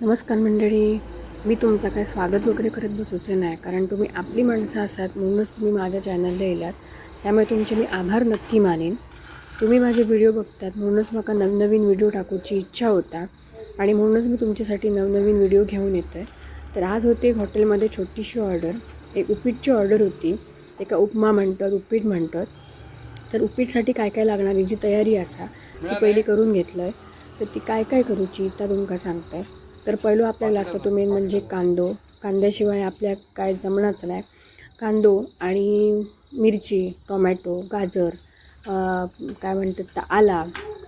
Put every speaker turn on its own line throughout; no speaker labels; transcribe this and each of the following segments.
नमस्कार मंडळी. मी तुमचं काय स्वागत वगैरे करत बसूचं नाही कारण तुम्ही आपली माणसं असात म्हणूनच तुम्ही माझ्या चॅनलला येलात. त्यामुळे तुमचे मी आभार नक्की मानेन. तुम्ही माझे व्हिडिओ बघतात म्हणूनच मला नवनवीन व्हिडिओ टाकूची इच्छा होता आणि म्हणूनच मी तुमच्यासाठी नवनवीन व्हिडिओ घेऊन येतो आहे तर आज होती एक हॉटेलमध्ये छोटीशी ऑर्डर एक उपीटची ऑर्डर होती. एका उपमा म्हणतात उपीट म्हणतात. तर उपीटसाठी काय काय लागणारी जी तयारी असा ती पहिली करून घेतलं आहे तर ती काय काय करूची त्या तुमका सांगताय. तर पहिलं आपल्याला लागतं तो मेन म्हणजे कांदो. कांद्याशिवाय आपल्या काय जमणाच नाही. कांदो आणि मिरची टोमॅटो गाजर काय म्हणतात तर आला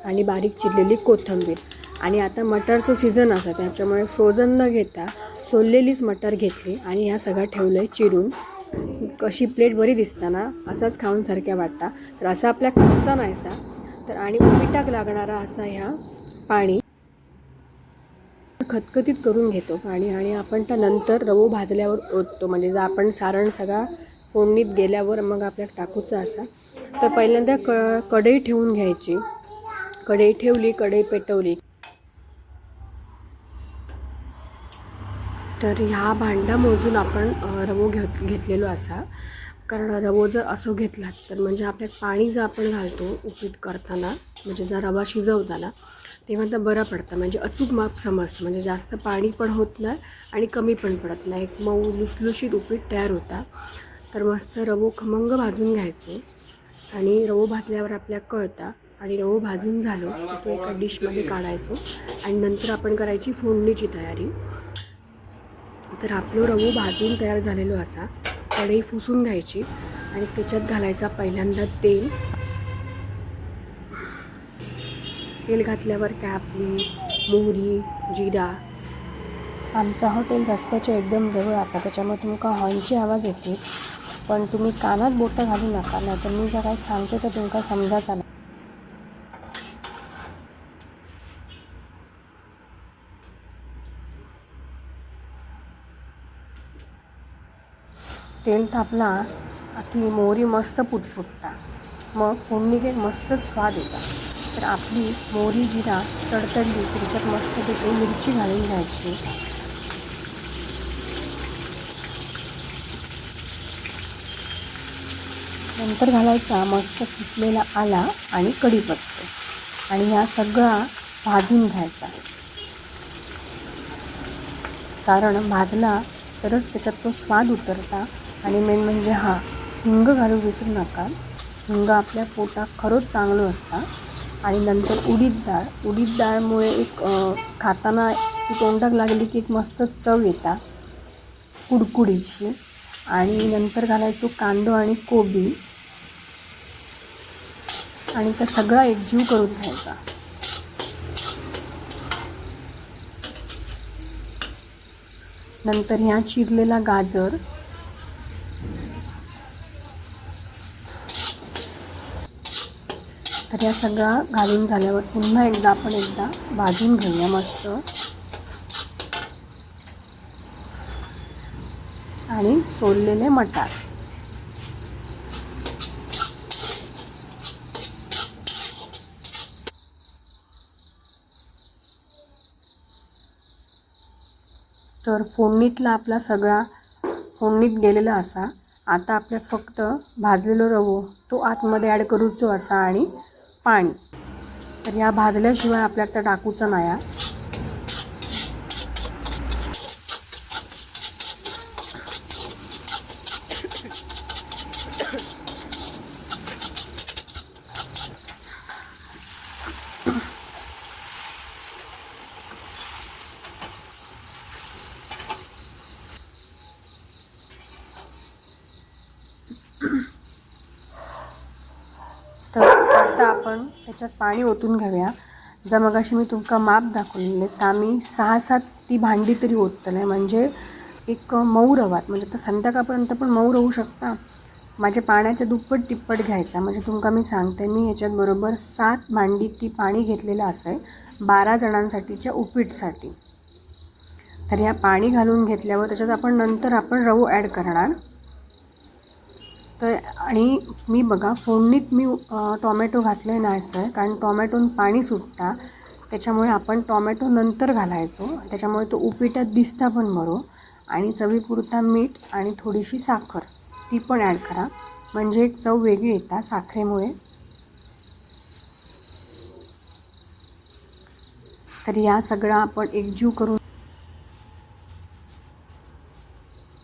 आणि बारीक चिरलेली कोथिंबीर. आणि आता मटारचं सीझन असा त्याच्यामुळे फ्रोझन न घेता सोललेलीच मटार घेतली आणि ह्या सगळं ठेवलं आहे चिरून. कशी प्लेट बरी दिसताना असाच खाऊन सारख्या वाटता. तर असा आपल्या खायचा नाहीसा. तर आणि उपिटाक लागणारा असा ह्या पाणी. खतखतीत करून घेतो पाणी आणि आपण त्यानंतर रवो भाजल्यावर ओततो. म्हणजे जर आपण सारण सगळा फोडणीत गेल्यावर मग आपल्याला टाकूचा असा. तर पहिल्यांदा क कढई ठेवून घ्यायची. कढई ठेवली कढई पेटवली. तर ह्या भांडा मोजून आपण रवो घेत घेतलेलो असा. कारण रवो जर असो घेतला तर म्हणजे आपल्यात पाणी जर आपण घालतो उपीट करताना म्हणजे जर रवा शिजवताना तेव्हा तर बरं पडतं. म्हणजे अचूक माप समजतं. म्हणजे जास्त पाणी पण होत नाही आणि कमी पण पडत नाही. एक मऊ लुसलुशीत उपीट तयार होता. तर मस्त रवो खमंग भाजून घ्यायचो. आणि रवो भाजल्यावर आपल्या कळता. आणि रवो भाजून झालो की तो एका डिशमध्ये काढायचो. आणि नंतर आपण करायची फोडणीची तयारी. तर आपलं रवो भाजून तयार झालेलो असा. कढई फुसून घ्यायची. आणि त्याच्यात घालायचा पहिल्यांदा तेल. तेल घातल्यावर काय मोहरी जिरा. आमचा हॉटेल रस्त्याच्या एकदम जवळ असा त्याच्यामुळे तुमका हॉर्नची आवाज येते? पण तुम्ही कानात बोटं घालू नका नाही तर मी जर काही सांगते तर तुमका समजायचा नाही. तेल तापला की मोहरी मस्त पुटपुटता. मग फोडणीत मस्त स्वाद येतात. तर आपली मोहरी जिरा तडतडली त्याच्यात मस्त तिथे मिरची घालून घ्यायची. नंतर घालायचा मस्त किसलेला आला आणि कढीपत्ता. आणि हा सगळा भाजून घ्यायचा. कारण भाजला तरच त्याच्यात तो स्वाद उतरता. आणि मेन म्हणजे हा हिंग घालू विसरू नका. हिंग आपल्या पोटात खरंच चांगलं असतं. आणि नंतर उडीद डाळ. उडीद डाळमुळे एक खाताना ती तोंडाक लागली की एक मस्त चव येतात कुडकुडीची. आणि नंतर घालायचो कांदो आणि कोबी. आणि त्या सगळा एकजीव करून घ्यायचा. नंतर ह्या चिरलेला गाजर. तर या सगळा घालून झाल्यावर पुन्हा एकदा आपण एकदा भाजून घेऊया मस्त. आणि सोललेले मटार. तर फोडणीतला आपला सगळा फोडणीत गेलेला असा. आता आपल्या फक्त भाजलेलो रवो तो आतमध्ये ॲड करूचो असा आणि पाणी. तर या भाजल्याशिवाय आपल्याला त्या टाकूचं नाही हा. तर आता आपण त्याच्यात पाणी ओतून घेऊया. जर मग अशी मी तुमका माप दाखवलेले तर आम्ही सहा सात ती भांडी तरी ओततले म्हणजे एक मऊ रवात. म्हणजे आता संध्याकाळपर्यंत पण मऊ राहू शकता. माझ्या पाण्याच्या दुप्पट तिप्पट घ्यायचा. म्हणजे तुमका मी सांगते मी याच्यात बरोबर सात भांडी ती पाणी घेतलेलं असं आहे बारा जणांसाठीच्या उपीटसाठी. तर ह्या पाणी घालून घेतल्यावर त्याच्यात आपण नंतर आपण रवू ॲड करणार. तर आणि मी बघा फोडणीत मी अ, टॉमॅटो घातले नाही सर कारण टॉमॅटोन पाणी सुटता. त्याच्यामुळे आपण टॉमॅटो नंतर घालायचो. त्याच्यामुळे तो उपिटात दिसता पण बरो. आणि चवीपुरता मीठ आणि थोडीशी साखर ती पण ॲड करा. म्हणजे एक चव वेगळी येतात साखरेमुळे. तर या सगळा आपण एकजीव करून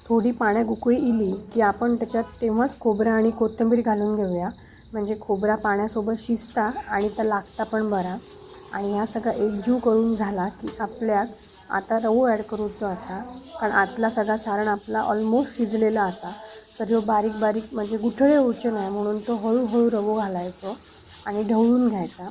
थोडी पाण्यात उकळी इली की आपण त्याच्यात तेव्हाच खोबरा आणि कोथिंबीर घालून घेऊया. म्हणजे खोबरा पाण्यासोबत शिजता आणि तर लागता पण बरा. आणि ह्या सगळा एकजीव करून झाला की आपल्यात आता रवो ॲड करूचो असा. कारण आतला सगळा सारण आपला ऑलमोस्ट शिजलेला असा. तर ह्यो बारीक बारीक म्हणजे गुठळे होऊचे नाही म्हणून तो हळूहळू रवो घालायचो आणि ढवळून घ्यायचा.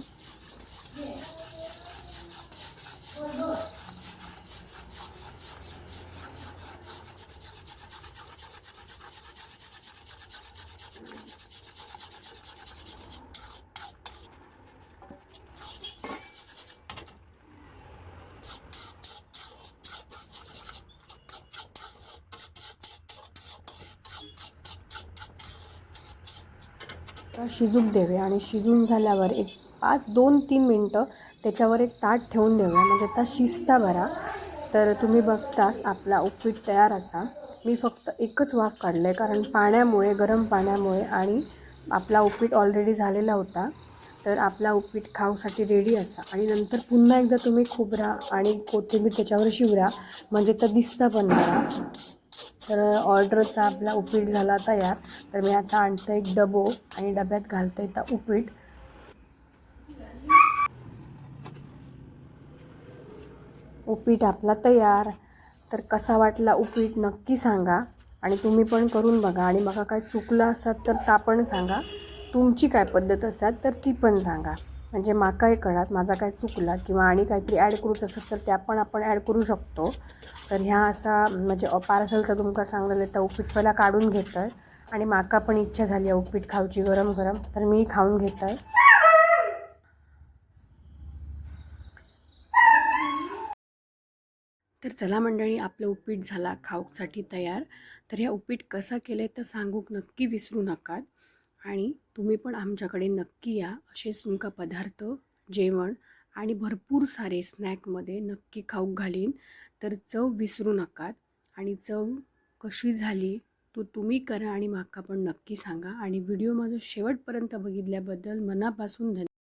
शिजूक देवे आणि शिजून झाल्यावर एक पाच दोन तीन मिनटं त्याच्यावर एक ताट ठेवून देऊया. म्हणजे आता शिजता बरा. तर तुम्ही बघताच आपला उपीट तयार असा. मी फक्त एकच वाफ काढलं आहे कारण पाण्यामुळे गरम पाण्यामुळे आणि आपला उपीट ऑलरेडी झालेला होता. तर आपला उपीट खाऊसाठी रेडी असा. आणि नंतर पुन्हा एकदा तुम्ही खोबरा आणि कोथिंबीर त्याच्यावर शिवरा. म्हणजे तर दिसता पण बरा. तर ऑर्डरचा आपला उपीट झाला तयार तर मी आता आणतो एक डबो आणि डब्यात घालतो इथं उपीट. उपीट आपला तयार. तर कसा वाटला उपीट नक्की सांगा. आणि तुम्ही पण करून बघा. आणि मग काय चुकलं असतात तर ता पण सांगा. तुमची काय पद्धत असाल तर ती पण सांगा. म्हणजे माकाही कळात माझा काय चुकला किंवा आणि काहीतरी ॲड करूच असेल तर त्या पण आपण ॲड करू शकतो. तर ह्या असा म्हणजे पार्सलचा तुमका सांगलेलं तर उपीट पहिला काढून घेतं आहे आणि माका पण इच्छा झाली आहे उपीट खाऊची गरम गरम तर मी खाऊन घेत आहे तर चला मंडळी आपलं उपीट झाला खाऊसाठी तयार. तर ह्या उपीट कसं केलं तर सांगूक नक्की विसरू नका आणि तुम्ही पण आमच्याकडे नक्की या असेच तुमका पदार्थ जेवण आणि भरपूर सारे स्नॅकमध्ये नक्की खाऊक घालीन. तर चव विसरू नकात आणि चव कशी झाली तो तुम्ही करा आणि माका पण नक्की सांगा. आणि व्हिडिओ माझं शेवटपर्यंत बघितल्याबद्दल मनापासून धन्यवाद